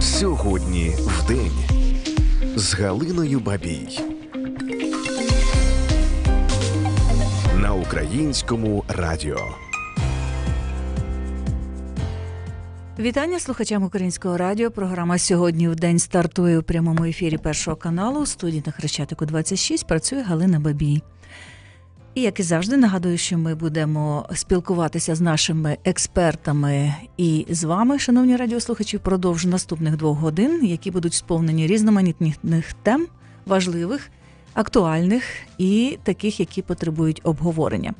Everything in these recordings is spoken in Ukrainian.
Сьогодні в день з Галиною Бабій. На українському радіо. Вітання слухачам українського радіо. Програма сьогодні в день стартує у прямому ефірі першого каналу. У студії на Хрещатику 26 працює Галина Бабій. І як і завжди, нагадую, що ми будемо спілкуватися з нашими експертами і з вами, шановні радіослухачі, впродовж наступних двох годин, які будуть сповнені різноманітних тем, важливих, актуальних і таких, які потребують обговорення.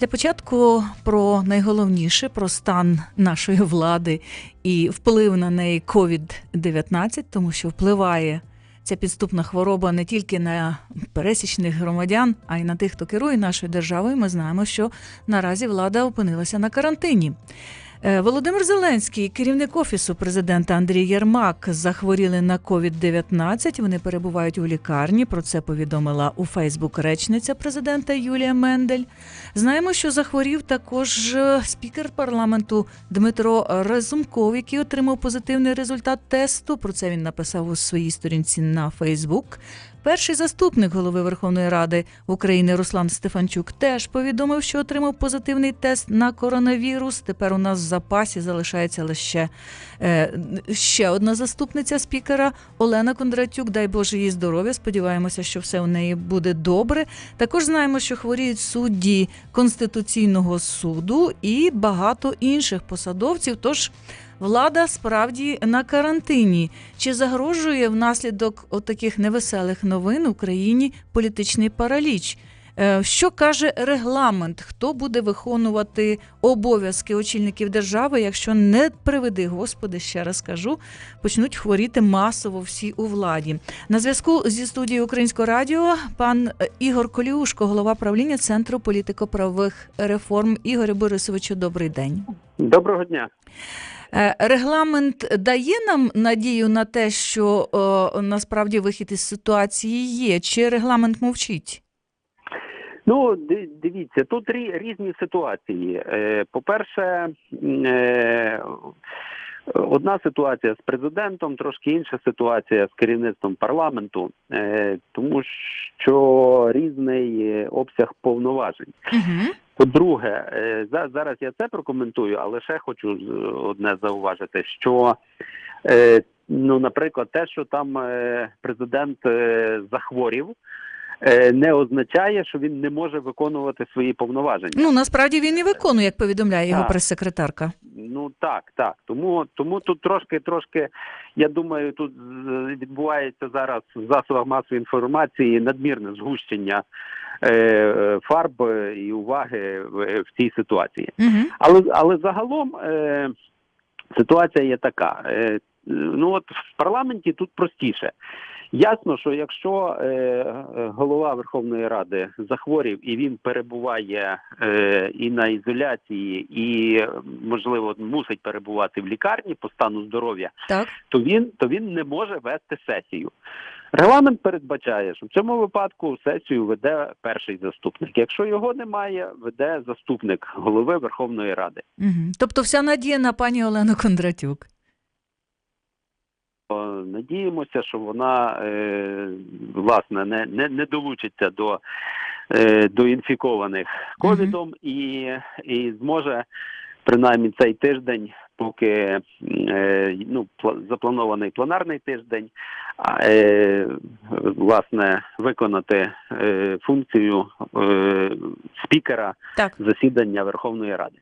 Для початку про найголовніше про стан нашої влади і вплив на неї COVID-19, тому що впливає ця підступна хвороба не тільки на пересічних громадян, а й на тих, хто керує нашою державою. Ми знаємо, що наразі влада опинилася на карантині. Е, Володимир Зеленський, керівник офісу президента Андрій Єрмак, захворіли на COVID-19. Вони перебувають у лікарні. Про це повідомила у Фейсбук речниця президента Юлія Мендель. Знаємо, що захворів також е, спікер парламенту Дмитро Разумков, який отримав позитивний результат тесту. Про це він написав у своїй сторінці на Фейсбук. Перший заступник голови Верховної Ради України Руслан Стефанчук теж повідомив, що отримав позитивний тест на коронавірус. Тепер у нас в запасі залишається лише е, ще одна заступниця спікера Олена Кондратюк. Дай Боже їй здоров'я. Сподіваємося, що все у неї буде добре. Також знаємо, що хворіють судді Конституційного суду і багато інших посадовців. Тож влада справді на карантині. Чи загрожує внаслідок отаких невеселих новин Україні політичний параліч? Е, Що каже регламент? Хто буде виконувати обов'язки очільників держави, якщо не приведи Господи, ще раз кажу, почнуть хворіти масово всі у владі? На зв'язку зі студією Українського радіо пан е, Ігор Коліушко, голова правління Центру політико-правових реформ. Ігорю Борисовичу, добрий день. Доброго дня. Е, Регламент дає нам надію на те, що о, насправді вихід із ситуації є, чи регламент мовчить? Ну, дивіться, тут різні ситуації. Е, По-перше, е, одна ситуація з президентом, трошки інша ситуація з керівництвом парламенту, е, тому що різний е, обсяг повноважень. Угу. По-друге, е, за- зараз я це прокоментую, але ще хочу одне зауважити, що е, ну, наприклад, те, що там е, президент захворів, не означає, що він не може виконувати свої повноваження. Ну насправді він і виконує, як повідомляє його Так. прес-секретарка. Ну так, так. Тому тому тут трошки, трошки, я думаю, тут відбувається зараз в засобах масової інформації надмірне згущення фарб і уваги в, цій ситуації. Угу. Але але загалом е, ситуація є така. Е, ну от в парламенті тут простіше. Ясно, що якщо е, е, голова Верховної Ради захворів і він перебуває е, і на ізоляції, і можливо мусить перебувати в лікарні по стану здоров'я, Так. то він то він не може вести сесію. Регламент передбачає, що в цьому випадку сесію веде перший заступник. Якщо його немає, веде заступник голови Верховної Ради. Угу. Тобто вся надія на пані Олену Кондратюк. Надіємося, що вона е, власне не, не, не долучиться до, е, до інфікованих ковідом і, і зможе принаймні цей тиждень, поки е, ну, пла- запланований пленарний тиждень, е, власне виконати е, функцію спікера Так. засідання Верховної Ради.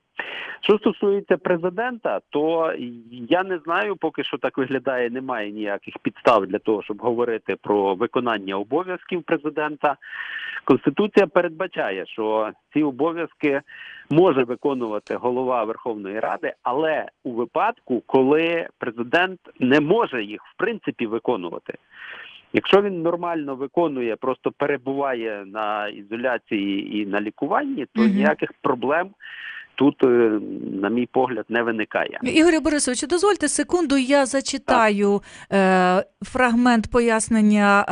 Що стосується президента, то я не знаю, поки що так виглядає, немає ніяких підстав для того, щоб говорити про виконання обов'язків президента. Конституція передбачає, що ці обов'язки може виконувати голова Верховної Ради, але у випадку, коли президент не може їх в принципі виконувати. Якщо він нормально виконує, просто перебуває на ізоляції і на лікуванні, то ніяких проблем тут, е, на мій погляд, не виникає. Ігорю Борисовичу, дозвольте секунду, я зачитаю е, фрагмент пояснення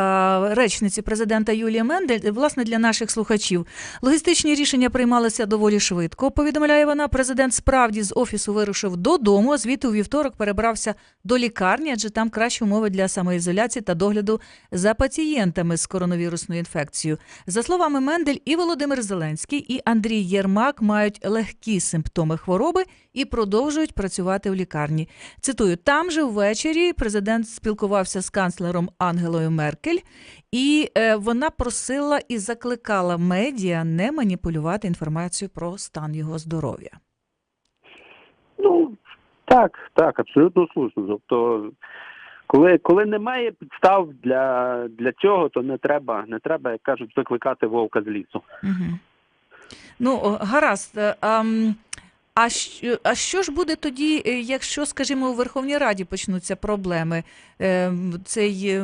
е, речниці президента Юлії Мендель, власне, для наших слухачів. Логістичні рішення приймалися доволі швидко. Повідомляє вона, президент справді з офісу вирушив додому, а звідти у вівторок перебрався до лікарні, адже там кращі умови для самоізоляції та догляду за пацієнтами з коронавірусною інфекцією. За словами Мендель, і Володимир Зеленський, і Андрій Єрмак мають легкі симптоми хвороби і продовжують працювати в лікарні. Цитую: там же ввечері президент спілкувався з канцлером Ангелою Меркель, і е, вона просила і закликала медіа не маніпулювати інформацію про стан його здоров'я. Ну так, так, абсолютно слушно. Тобто, коли, коли немає підстав для, для цього, то не треба, не треба, як кажуть, викликати вовка з лісу. Угу. Ну, гаразд. Е, А, а, що, а що ж буде тоді, е, якщо, скажімо, у Верховній Раді почнуться проблеми? Е, Цей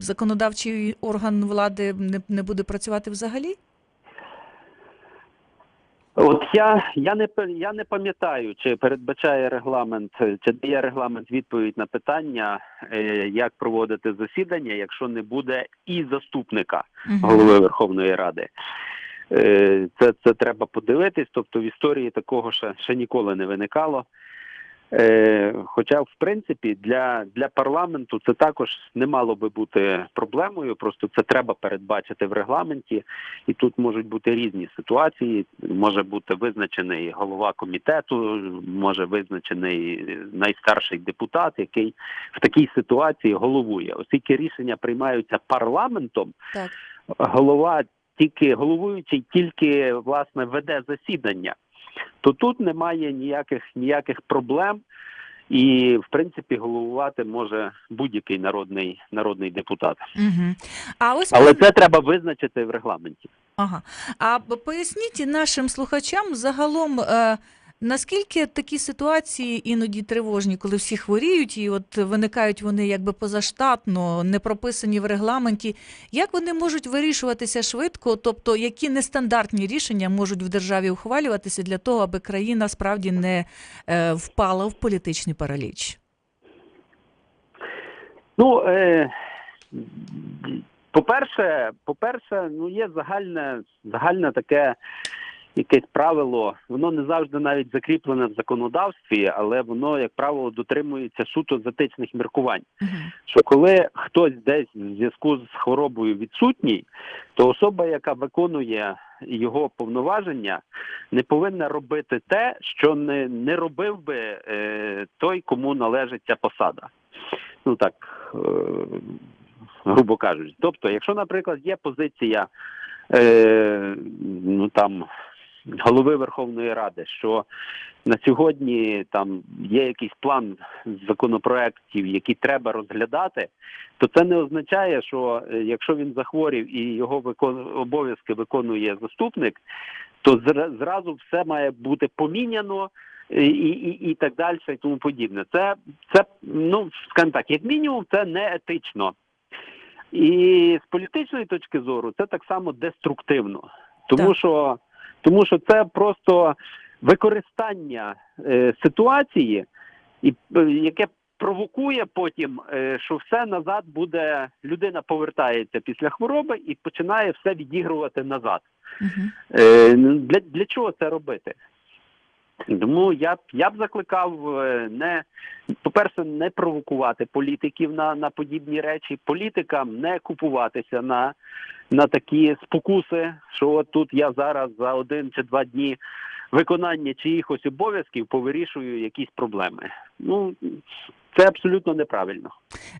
законодавчий орган влади не, не буде працювати взагалі? От я, я не я не пам'ятаю, чи передбачає регламент, чи дає регламент відповідь на питання, як проводити засідання, якщо не буде і заступника голови Верховної Ради. Е, Це, це треба подивитись. Тобто в історії такого ще, ще ніколи не виникало. Е, Хоча, в принципі, для, для парламенту це також не мало би бути проблемою. Просто це треба передбачити в регламенті, і тут можуть бути різні ситуації. Може бути визначений голова комітету, може визначений найстарший депутат, який в такій ситуації головує. Оскільки рішення приймаються парламентом, Так. голова тільки головуючий тільки власне веде засідання, то тут немає ніяких ніяких проблем. І в принципі головувати може будь-який народний народний депутат, Угу. А ось але це треба визначити в регламенті. Ага. А поясніть нашим слухачам загалом, е, наскільки такі ситуації іноді тривожні, коли всі хворіють, і от виникають вони якби позаштатно, не прописані в регламенті. Як вони можуть вирішуватися швидко? Тобто, які нестандартні рішення можуть в державі ухвалюватися для того, аби країна справді не е, впала в політичний параліч? Ну е, по-перше, по-перше, ну є загальне, загальне таке якесь правило. Воно не завжди навіть закріплене в законодавстві, але воно, як правило, дотримується суто з етичних міркувань. Мгм. Що коли хтось десь в зв'язку з хворобою відсутній, то особа, яка виконує його повноваження, не повинна робити те, що не, не робив би е, той, кому належить ця посада. Ну так, е, грубо кажучи. Тобто, якщо, наприклад, є позиція е, ну там голови Верховної Ради, що на сьогодні там є якийсь план законопроєктів, які треба розглядати, то це не означає, що е, якщо він захворів і його викон... обов'язки виконує заступник, то зра- зразу все має бути поміняно. І, і, і так далі, і тому подібне. Це, це, ну, скажімо так, як мінімум, це не етично. І з політичної точки зору це так само деструктивно, тому Так. що тому що це просто використання е, ситуації, і е, яке провокує потім, е, що все назад буде людина повертається після хвороби і починає все відігрувати назад. Угу. Е, для, для чого це робити? Тому я б я б закликав е, не по-перше, не провокувати політиків на, на подібні речі, політикам не купуватися на, на такі спокуси, що от тут я зараз за один чи два дні виконання чиїхось обов'язків повирішую якісь проблеми. Ну це абсолютно неправильно.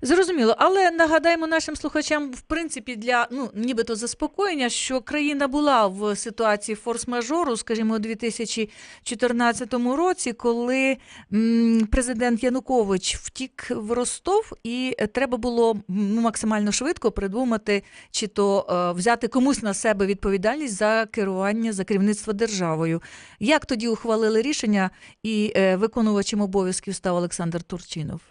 Зрозуміло, але нагадаємо нашим слухачам, в принципі, для ну нібито заспокоєння, що країна була в ситуації форс-мажору, скажімо, у 2014 році, коли м, президент Янукович втік в Ростов, і треба було ну, максимально швидко придумати чи то е, взяти комусь на себе відповідальність за керування за керівництво державою. Як тоді ухвалили рішення, і е, виконувачем обов'язків став Олександр Турчинов?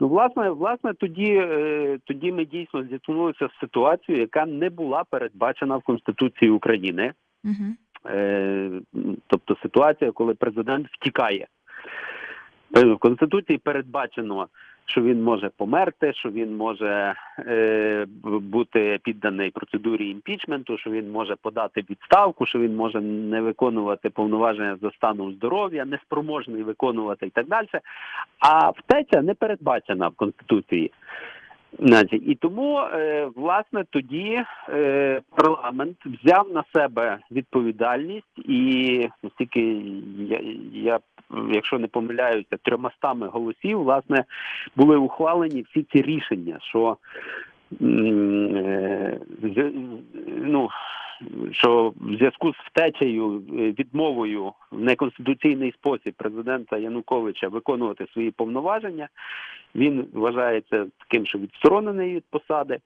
Ну, власне, власне, тоді, е, тоді ми дійсно зіткнулися з ситуацією, яка не була передбачена в Конституції України. Угу. Тобто ситуація, коли президент втікає. Е, В Конституції передбачено, що він може померти, що він може е, бути підданий процедурі імпічменту, що він може подати відставку, що він може не виконувати повноваження за станом здоров'я, неспроможний виконувати і так далі. А втеча не передбачена в Конституції. І тому, е, власне, тоді е, парламент взяв на себе відповідальність, і оскільки я, я, якщо не помиляюся, трьомастами голосів, власне, були ухвалені всі ці рішення, що ну, що в зв'язку з втечею, е, відмовою в неконституційний спосіб президента Януковича виконувати свої повноваження, він вважається таким, що відсторонений від посади,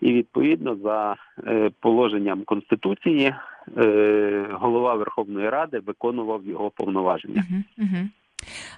і відповідно за е, положенням конституції е, голова Верховної Ради виконував його повноваження. Угу, угу.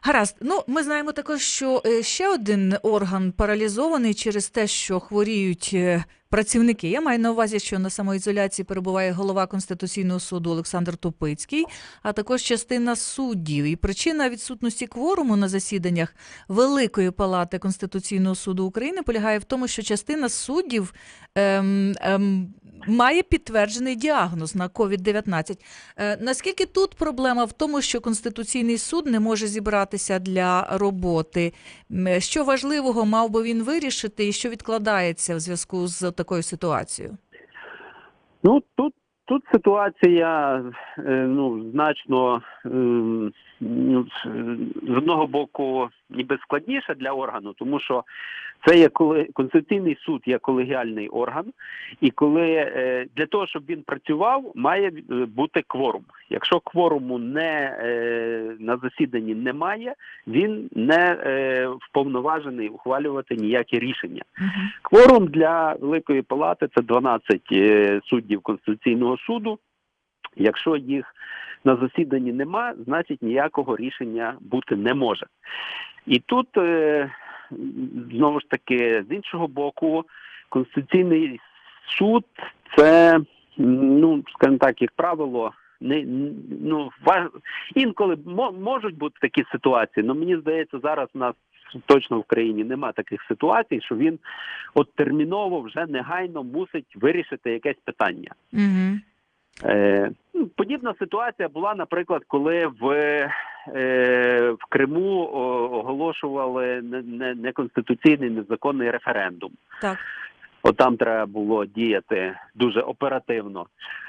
Гаразд. Ну, ми знаємо також, що е, ще один орган паралізований через те, що хворіють е, працівники. Я маю на увазі, що на самоізоляції перебуває голова Конституційного суду Олександр Тупицький, а також частина суддів. І причина відсутності кворуму на засіданнях Великої палати Конституційного суду України полягає в тому, що частина суддів ем, ем, має підтверджений діагноз на COVID-19. Е, Наскільки тут проблема в тому, що Конституційний суд не може зібратися для роботи? Що важливого мав би він вирішити, і що відкладається в зв'язку з такою ситуацією? Ну тут тут ситуація е, ну значно ем, з з одного боку ніби складніша для органу, тому що це є коли конституційний суд є колегіальний орган, і коли е, для того, щоб він працював, має е, бути кворум. Якщо кворуму не е, на засіданні немає, він не вповноважений ухвалювати ніякі рішення. Кворум для Великої Палати це 12 е, суддів Конституційного суду. Якщо їх на засіданні нема, значить ніякого рішення бути не може. І тут е, знову ж таки з іншого боку, Конституційний суд це, ну скажімо так, як правило, не ну ва- інколи мо- можуть бути такі ситуації, але мені здається, зараз в нас точно в країні нема таких ситуацій, що він от терміново вже негайно мусить вирішити якесь питання. Мгм. Е, ну, подібна ситуація була, наприклад, коли в, е, в Криму оголошували не- не- неконституційний незаконний референдум. Так. От там треба було діяти дуже оперативно.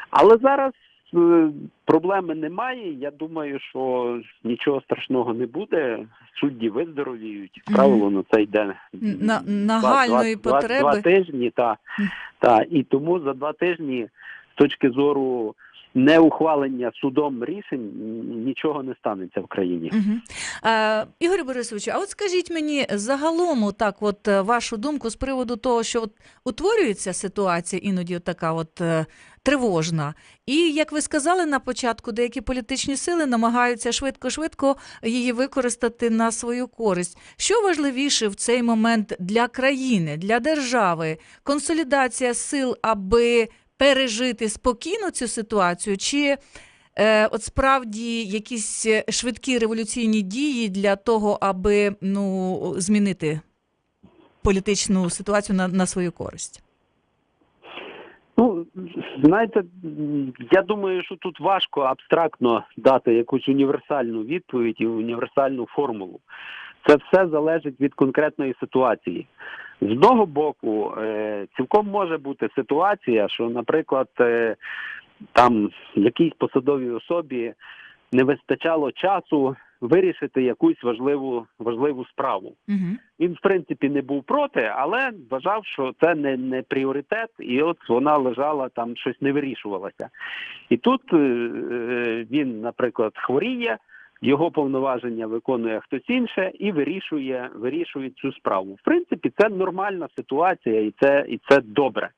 Але зараз е, проблеми немає. Я думаю, що нічого страшного не буде. Судді виздоровіють. Правило на це йде На- нагальної потреби. Два тижні, та, та. І тому за два тижні, з точки зору неухвалення судом рішень, нічого не станеться в країні. Угу. Е, Ігор Борисович, а от скажіть мені загалом, так, от е, вашу думку з приводу того, що от утворюється ситуація іноді така от е, тривожна. І як ви сказали на початку, деякі політичні сили намагаються швидко-швидко її використати на свою користь. Що важливіше в цей момент для країни, для держави? Консолідація сил, аби пережити спокійно цю ситуацію, чи е, от справді якісь е, швидкі революційні дії для того, аби ну, змінити політичну ситуацію на, на свою користь? Ну, знаєте, я думаю, що тут важко абстрактно дати якусь універсальну відповідь і універсальну формулу. Це все залежить від конкретної ситуації. З одного боку, е, цілком може бути ситуація, що, наприклад, е, там якійсь посадовій особі не вистачало часу вирішити якусь важливу важливу справу. Угу. Він, в принципі, не був проти, але вважав, що це не, не пріоритет, і от вона лежала там, щось не вирішувалося. І тут е, він, наприклад, хворіє, його повноваження виконує хтось інше і вирішує, вирішує цю справу. В принципі, це нормальна ситуація, і це, і це добре.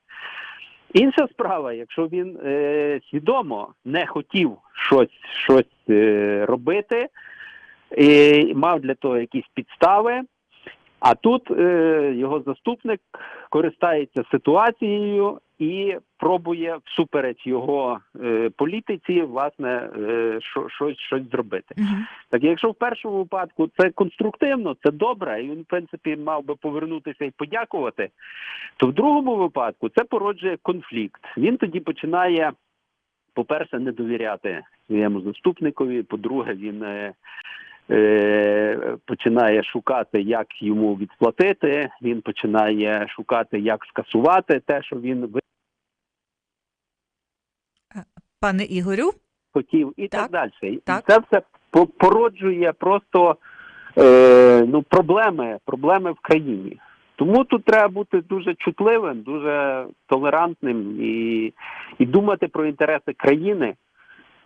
Інша справа, якщо він е, свідомо не хотів щось, щось е, робити, і мав для того якісь підстави. А тут е, його заступник користається ситуацією і пробує всупереч його е, політиці, власне, е, що, щось, щось зробити. Мгм. Так, якщо в першому випадку це конструктивно, це добре, і він, в принципі, мав би повернутися і подякувати, то в другому випадку це породжує конфлікт. Він тоді починає, по-перше, не довіряти своєму заступникові, по-друге, він е, е, починає шукати, як йому відплатити, він починає шукати, як скасувати те, що він ви- Пане Ігорю, хотів, і Так, так, далі. І так. це все по- породжує просто е, ну, проблеми, проблеми в країні. Тому тут треба бути дуже чутливим, дуже толерантним і, і думати про інтереси країни,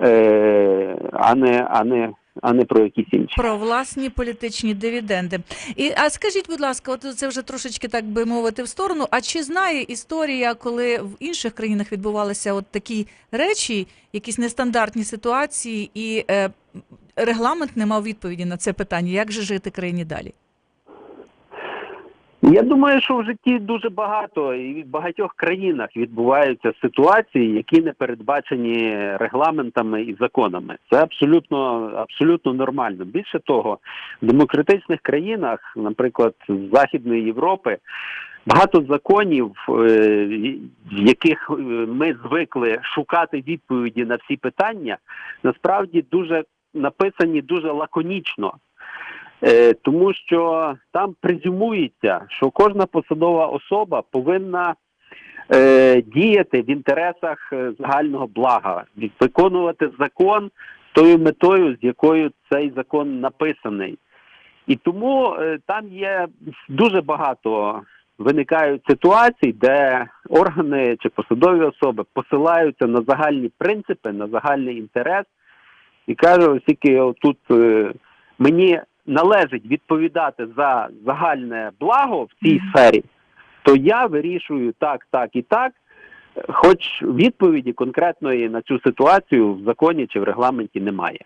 е, а, не, а, не, а не про якісь інші. про власні політичні дивіденди. І а скажіть, будь ласка, от це вже трошечки так би мовити в сторону. А чи знає історія, коли в інших країнах відбувалися от такі речі, якісь нестандартні ситуації, і е, регламент не мав відповіді на це питання? Як же жити країні далі? Я думаю, що в житті дуже багато і в багатьох країнах відбуваються ситуації, які не передбачені регламентами і законами. Це абсолютно абсолютно нормально. Більше того, в демократичних країнах, наприклад, Західної Європи, багато законів, е, в яких е, ми звикли шукати відповіді на всі питання, насправді дуже написані дуже лаконічно. Е, тому що там презюмується, що кожна посадова особа повинна е, діяти в інтересах е, загального блага, виконувати закон тою метою, з якою цей закон написаний. І тому е, там є дуже багато виникають ситуацій, де органи чи посадові особи посилаються на загальні принципи, на загальний інтерес і кажуть, оскільки тут е, мені належить відповідати за загальне благо в цій сфері, то я вирішую так, так і так. Хоч відповіді конкретної на цю ситуацію в законі чи в регламенті немає.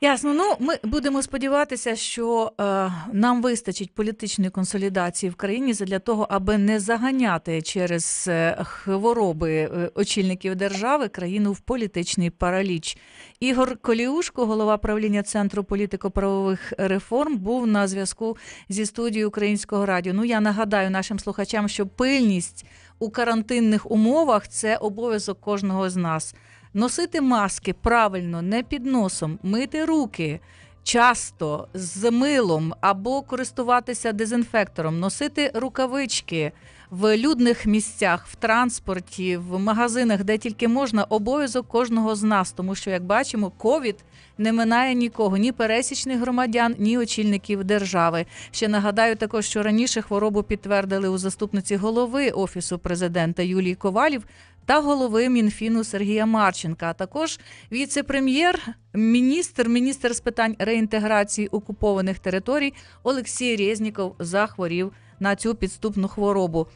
Ясно. Ну ми будемо сподіватися, що е, нам вистачить політичної консолідації в країні для того, аби не заганяти через е, хвороби е, очільників держави країну в політичний параліч. Ігор Коліушко, голова правління центру політико-правових реформ, був на зв'язку зі студією Українського радіо. Ну я нагадаю нашим слухачам, що пильність у карантинних умовах це обов'язок кожного з нас. Носити маски правильно, не під носом, мити руки часто з милом або користуватися дезінфектором, носити рукавички в людних місцях, в транспорті, в магазинах, де тільки можна, обов'язок кожного з нас, тому що, як бачимо, ковід не минає нікого, ні пересічних громадян, ні очільників держави. Ще нагадаю також, що раніше хворобу підтвердили у заступниці голови офісу президента Юлії Ковалів та голови Мінфіну Сергія Марченка, а також віце-прем'єр, міністр, міністр з питань реінтеграції окупованих територій Олексій Резніков захворів на цю підступну хворобу.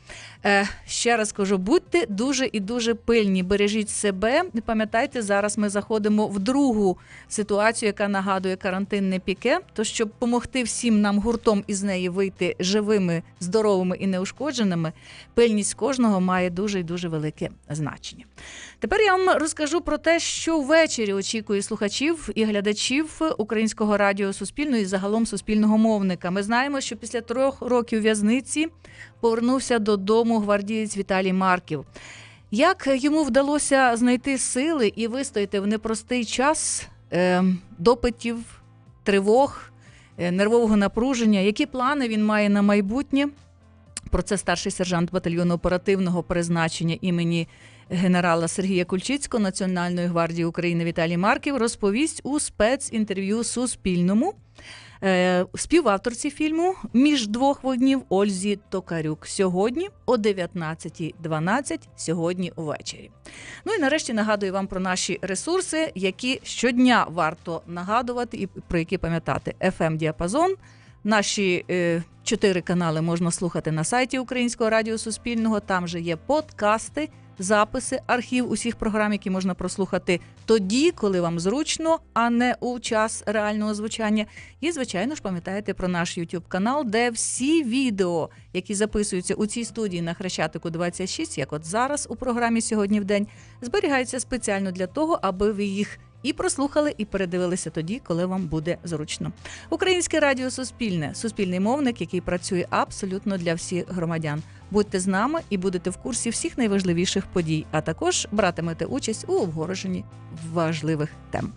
Е, ще раз кажу, будьте дуже і дуже пильні, бережіть себе. Пам'ятайте, зараз ми заходимо в другу ситуацію, яка нагадує карантинне піке. То щоб допомогти всім нам гуртом із неї вийти живими, здоровими і неушкодженими, пильність кожного має дуже і дуже велике значення. Тепер я вам розкажу про те, що ввечері очікує слухачів і глядачів українського радіо Суспільного і загалом суспільного мовника. Ми знаємо, що після трьох років в'язниці повернувся додому гвардієць Віталій Марків. Як йому вдалося знайти сили і вистояти в непростий час е, допитів, тривог, е, нервового напруження, які плани він має на майбутнє? Про це старший сержант батальйону оперативного призначення імені генерала Сергія Кульчицького Національної гвардії України Віталій Марків розповість у спецінтерв'ю Суспільному. Е, співавторці фільму Між двох вогнів Ользі Токарюк сьогодні о 19.12, сьогодні увечері. Ну і нарешті нагадую вам про наші ресурси, які щодня варто нагадувати і про які пам'ятати. fm Діапазон. Наші е, чотири канали можна слухати на сайті Українського радіо Суспільного. Там же є подкасти записи, архів усіх програм, які можна прослухати тоді, коли вам зручно, а не у час реального звучання. І, звичайно ж, пам'ятаєте про наш YouTube канал, де всі відео, які записуються у цій студії на Хрещатику 26, як от зараз у програмі сьогодні в день, зберігаються спеціально для того, аби ви їх і прослухали, і передивилися тоді, коли вам буде зручно. Українське радіо Суспільне, суспільний мовник, який працює абсолютно для всіх громадян. Будьте з нами і будете в курсі всіх найважливіших подій, а також братимете участь у обгороженні важливих тем.